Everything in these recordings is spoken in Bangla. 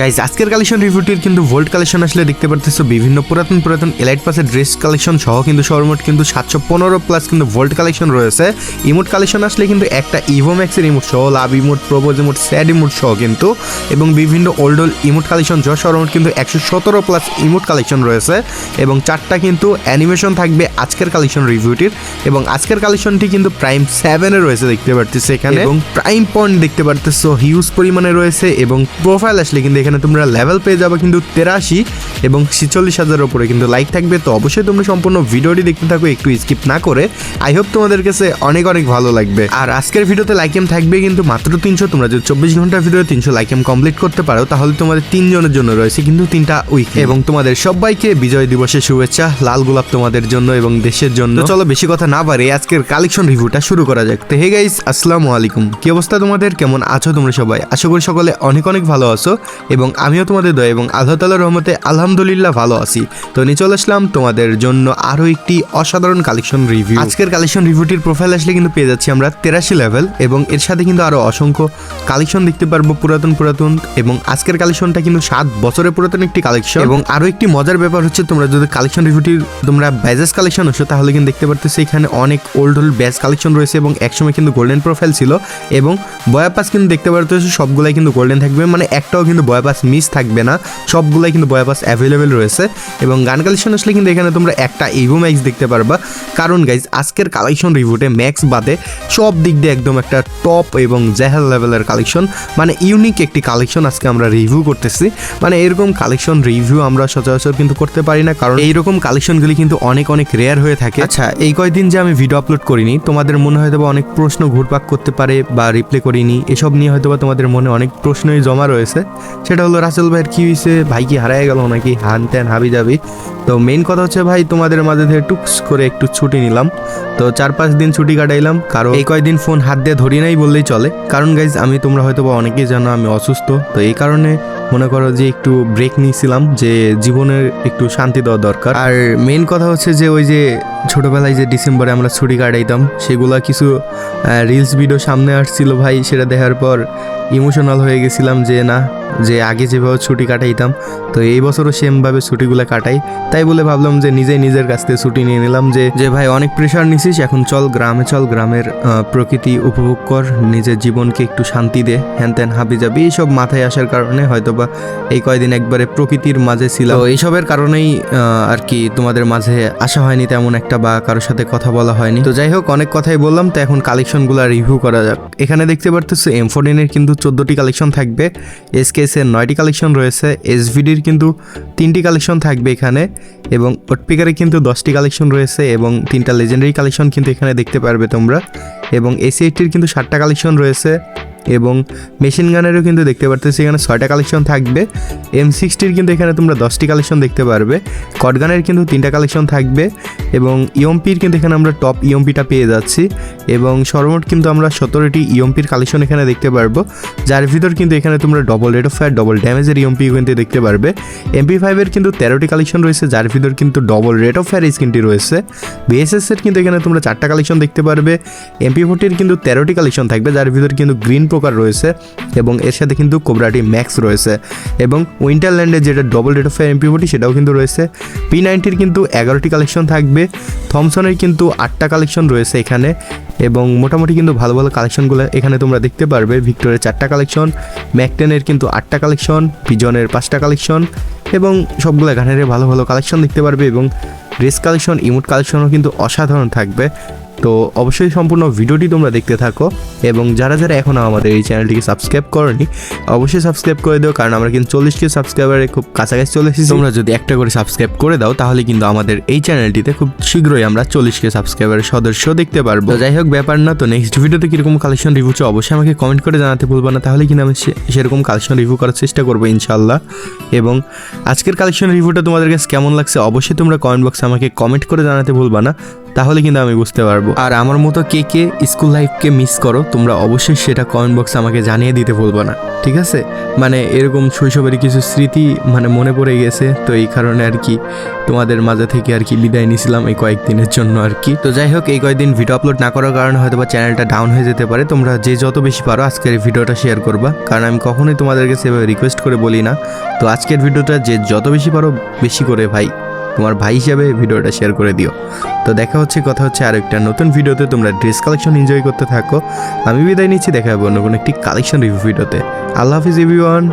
গাইজ আজকের কালেকশন রিভিউটির কিন্তু ভোল্ট কালেকশন আসলে দেখতে পারতেছো। বিভিন্ন পুরাতন পুরাতন এলাইট পাসের ড্রেস কালেকশন সহ কিন্তু সর্বমোট কিন্তু সাতশো পনেরো প্লাস কিন্তু ভোল্ট কালেকশন রয়েছে। ইমোট কালেকশন আসলে কিন্তু একটা ইভো ম্যাক্সের ইমোট সহ লাভ ইমোট প্রবোজ ইমোট স্যাড ইমোট সহ কিন্তু। এবং বিভিন্ন ওল্ড ওল্ড ইমোট কালেকশন সহ সর্বমোট কিন্তু একশো সতেরো প্লাস ইমোট কালেকশন রয়েছে। এবং চারটা কিন্তু অ্যানিমেশন থাকবে আজকের কালেকশন রিভিউটির এবং আজকের কালেকশনটি কিন্তু প্রাইম সেভেনে রয়েছে দেখতে পারতেছো এখানে। এবং প্রাইম পয়েন্ট দেখতে পারতেছো হিউজ পরিমাণে রয়েছে। এবং প্রোফাইল আসলে কিন্তু এখানে তোমরা লেভেল পেয়ে যাবে কিন্তু তেরাশি এবং ছিচল্লিশ হাজারের উপরে কিন্তু লাইক থাকবে। তো অবশ্যই তোমরা সম্পূর্ণ ভিডিওটি দেখতে থাকো, একটু স্কিপ না করে। আই হোপ তোমাদের কাছে অনেক অনেক ভালো লাগবে। আর আজকের ভিডিওতে লাইকেম থাকবে কিন্তু মাত্র তিনশো। তোমরা যদি চব্বিশ ঘণ্টার ভিডিও তিনশো লাইকেম কমপ্লিট করতে পারো, তাহলে তোমাদের তিনজনের জন্য রয়েছে কিন্তু তিনটা উইক এবং তোমাদের সবাইকে বিজয় দিবসের শুভেচ্ছা, লাল গোলাপ তোমাদের জন্য এবং দেশের জন্য। চলো বেশি কথা না পারে আজকের কালেকশন রিভিউটা শুরু করা যাক। তো হে গাইস আসসালামু আলাইকুম। কি অবস্থা তোমাদের? কেমন আছো তোমরা সবাই? আশা করি সকলে অনেক অনেক ভালো আছো। এবং আমিও তোমাদের দয়া এবং আল্লাহ তালার রহমতে আলহামদুলিল্লাহ ভালো আছি। তো নিয়ে চলে আসলাম তোমাদের জন্য আরও একটি অসাধারণ কালেকশন রিভিউ আজকের কালেকশন রিভিউটির প্রোফাইল আসলে কিন্তু পেয়ে যাচ্ছি আমরা তেরাশি লেভেল এবং এর সাথে কিন্তু আরও অসংখ্য কালেকশন দেখতে পারব পুরাতন পুরাতন এবং আজকের কালেকশনটা কিন্তু সাত বছরের পুরাতন একটি কালেকশন এবং আরও একটি মজার ব্যাপার হচ্ছে, তোমরা যদি কালেকশন রিভিউটির তোমরা ব্যাজেস কালেকশন হচ্ছে তাহলে কিন্তু দেখতে পারতেছো এখানে অনেক ওল্ড ওল্ড ব্যাজ কালেকশন রয়েছে এবং একসময় কিন্তু গোল্ডেন প্রোফাইল ছিল এবং বয়াপাস কিন্তু দেখতে পারতেছো সবগুলাই কিন্তু গোল্ডেন থাকবে। মানে একটাও কিন্তু বয়াপাস মিস থাকবে না। সবগুলাই কিন্তু বয়াপাস অ্যাভেলেবেল রয়েছে। এবং গান কালেকশন আসলে কিন্তু এখানে তোমরা একটা ইভো ম্যাক্স দেখতে পারবা। কারণ গাইজ আজকের কালেকশন রিভিউতে ম্যাক্স বাদে সব দিক দিয়ে একদম একটা টপ এবং জেহাল লেভেলের কালেকশন মানে ইউনিক একটি কালেকশন আজকে আমরা রিভিউ করতেছি। মানে এরকম কালেকশন রিভিউ আমরা সচরাচর কিন্তু করতে পারি না কারণ এইরকম কালেকশনগুলি কিন্তু অনেক অনেক রেয়ার হয়ে থাকে। আচ্ছা এই কয়দিন যে আমি ভিডিও আপলোড করিনি তোমাদের মনে হয়তো বা অনেক প্রশ্ন ঘুরপাক করতে পারে বা রিপ্লে করিনি এসব নিয়ে হয়তো বা তোমাদের মনে অনেক প্রশ্নই জমা রয়েছে। সেটা হলো রাসেল ভাইয়ের কি হয়েছে ভাই কি হারায় গেল নাকি? হান ত্যান হাবি যাবি। তো মেইন কথা হচ্ছে ভাই, তোমাদের মাঝে থেকে টুকস করে একটু ছুটি নিলাম। তো চার পাঁচ দিন ছুটি কাটাইলাম। কারণ এই কয়দিন ফোন হাত দিয়ে ধরি নাই বললেই চলে। কারণ গাইজ আমি তোমরা হয়তো বা অনেকেই জানো আমি অসুস্থ। তো এই কারণে মনে করো যে একটু ব্রেক নিয়েছিলাম, যে জীবনের একটু শান্তি দেওয়া দরকার। আর মেইন কথা হচ্ছে যে ওই যে ছোটোবেলায় যে ডিসেম্বরে আমরা ছুটি কাটাইতাম, সেগুলা কিছু রিলস ভিডিও সামনে আসছিল ভাই, সেটা দেখার পর ইমোশনাল হয়ে গেছিলাম যে না যে আগে যেভাবে ছুটি কাটাইতাম, তো এই বছরও সেমভাবে ছুটিগুলো কাটাই। তাই বলে ভাবলাম যে নিজে নিজের কাছ থেকে ছুটি নিয়ে নিলাম যে যে ভাই অনেক প্রেশার নিছিস, এখন চল গ্রামে, চল গ্রামের প্রকৃতি উপভোগ কর, নিজের জীবনকে একটু শান্তি দে, হ্যান ত্যান হাবি যাবি, এইসব মাথায় আসার কারণে হয়তোবা এই কয়দিন একবারে প্রকৃতির মাঝে ছিল তো এইসবের কারণেই আর কি তোমাদের মাঝে আসা হয়নি তেমন একটা বা কারোর সাথে কথা বলা হয়নি। তো যাই হোক, অনেক কথাই বললাম, তো এখন কালেকশনগুলো রিভিউ করা যাক। এখানে দেখতে পারতেছো এম ফোরটিনের কিন্তু চোদ্দোটি কালেকশন থাকবে। এসকেএস এর নয়টি কালেকশন রয়েছে। এসভিডির কিন্তু তিনটি কালেকশন থাকবে এখানে এবং ওটপিকারে কিন্তু দশটি কালেকশন রয়েছে এবং তিনটা লেজেন্ডারি কালেকশন কিন্তু এখানে দেখতে পারবে তোমরা এবং এসি এইটটির কিন্তু ষাটটা কালেকশন রয়েছে। এবং মেশিন গানেরও কিন্তু দেখতে পারতেছি এখানে ছয়টা কালেকশন থাকবে। এম সিক্সটির কিন্তু এখানে তোমরা দশটি কালেকশন দেখতে পারবে। কটগানের কিন্তু তিনটা কালেকশন থাকবে এবং ইয়ম্পির কিন্তু এখানে আমরা টপ ইয়ম্পিটা পেয়ে যাচ্ছি এবং সর্বমোট কিন্তু আমরা সতেরোটি ইয়ম্পির কালেকশন এখানে দেখতে পারব। যার ভিতর কিন্তু এখানে তোমরা double rate of fire double ড্যামেজের ইয়ম্পি কিন্তু দেখতে পারবে। এমপি ফাইভের কিন্তু তেরোটি কালেকশন রয়েছে, যার ভিতর কিন্তু ডবল রেট অফ ফায়ার স্কিনটি রয়েছে। বিএসএস এর কিন্তু এখানে তোমরা চারটা কালেকশন দেখতে পারবে। এমপি ফোরটির কিন্তু তেরোটি কালেকশন থাকবে, যার ভিতর কিন্তু গ্রিন প্রকার রয়েছে এবং এর সাথে কিন্তু কোবরাটি ম্যাক্স রয়েছে এবং উইন্টারল্যান্ডের যেটা double rate of MP forty সেটাও কিন্তু রয়েছে। পি নাইনটির কিন্তু এগারোটি কালেকশন থাকবে। থমসনের কিন্তু আটটা কালেকশন রয়েছে এখানে এবং মোটামুটি কিন্তু ভালো ভালো কালেকশনগুলো এখানে তোমরা দেখতে পারবে। ভিক্টোরের চারটা কালেকশন ম্যাকটেনের কিন্তু আটটা কালেকশন পিজনের পাঁচটা কালেকশন এবং সবগুলো গানের ভালো ভালো কালেকশন দেখতে পারবে এবং ড্রেস কালেকশন ইমোট কালেকশনও কিন্তু অসাধারণ থাকবে। তো অবশ্যই সম্পূর্ণ ভিডিওটি তোমরা দেখতে থাকো এবং যারা যারা এখনও আমাদের এই চ্যানেলটিকে সাবস্ক্রাইব করনি অবশ্যই সাবস্ক্রাইব করে দিও কারণ আমরা কিন্তু চল্লিশ কে সাবস্ক্রাইবারে খুব কাছাকাছি চলে এসেছি। তোমরা যদি একটা করে সাবস্ক্রাইব করে দাও তাহলে কিন্তু আমাদের এই চ্যানেলটিতে খুব শীঘ্রই আমরা চল্লিশ কে সাবস্ক্রাইবারের সদস্য দেখতে পারব। যাই হোক ব্যাপার না তো নেক্সট ভিডিওতে কীরকম কালেকশন রিভিউ চাও অবশ্যই আমাকে কমেন্ট করে জানাতে ভুলবো না তাহলে কিন্তু আমি সে- সেরকম কালেকশন রিভিউ করার চেষ্টা করব ইনশাল্লাহ এবং আজকের কালেকশন রিভিউটা তোমাদের কাছে কেমন লাগছে অবশ্যই তোমরা কমেন্ট বক্সে আমাকে কমেন্ট করে জানাতে ভুলবা না। তাহলে কিন্তু আমি বুঝতে পারব। আর আমার মতো কে কে স্কুল লাইফকে মিস করো, তোমরা অবশ্যই সেটা কমেন্ট বক্সে আমাকে জানিয়ে দিতে ভুলবো না। ঠিক আছে? মানে এরকম শৈশবের কিছু স্মৃতি মানে মনে পড়ে গেছে, তো এই কারণে আর কি তোমাদের মাঝে থেকে আর কি বিদায় নিয়েছিলাম এই কয়েকদিনের জন্য আর কি। তো যাই হোক, এই কয়েকদিন ভিডিও আপলোড না করার কারণে হয়তো বা চ্যানেলটা ডাউন হয়ে যেতে পারে। তোমরা যে যত বেশি পারো আজকের ভিডিওটা শেয়ার করবা। কারণ আমি কখনোই তোমাদেরকে সেভাবে রিকোয়েস্ট করে বলি না। তো আজকের ভিডিওটা যে যত বেশি পারো, বেশি করে ভাই। তোমার ভাই হিসাবে ভিডিওটা শেয়ার করে দিও। তো দেখা হচ্ছে, কথা হচ্ছে আর একটা নতুন ভিডিওতে। তোমরা ড্রেস কালেকশন এনজয় করতে থাকো। আমি বিদায় নিচ্ছি, দেখা হবে অন্য কোনো একটি কালেকশন রিভিউ ভিডিওতে। আল্লাহ হাফিজ এভরিওয়ান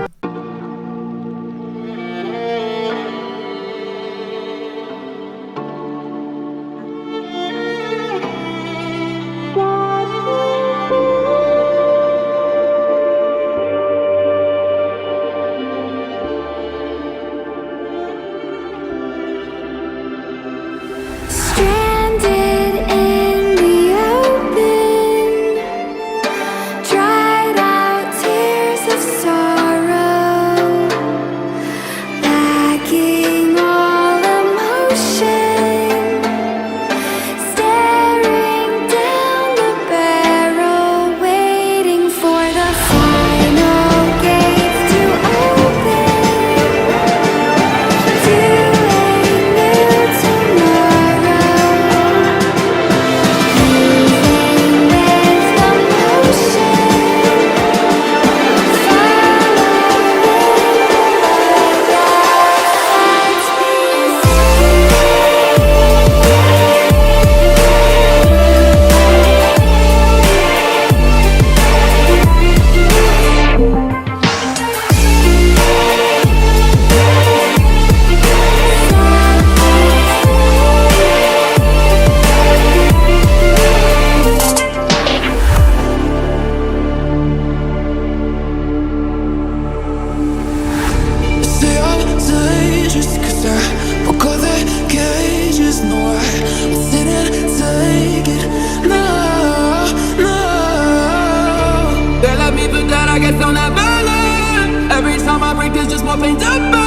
opens up.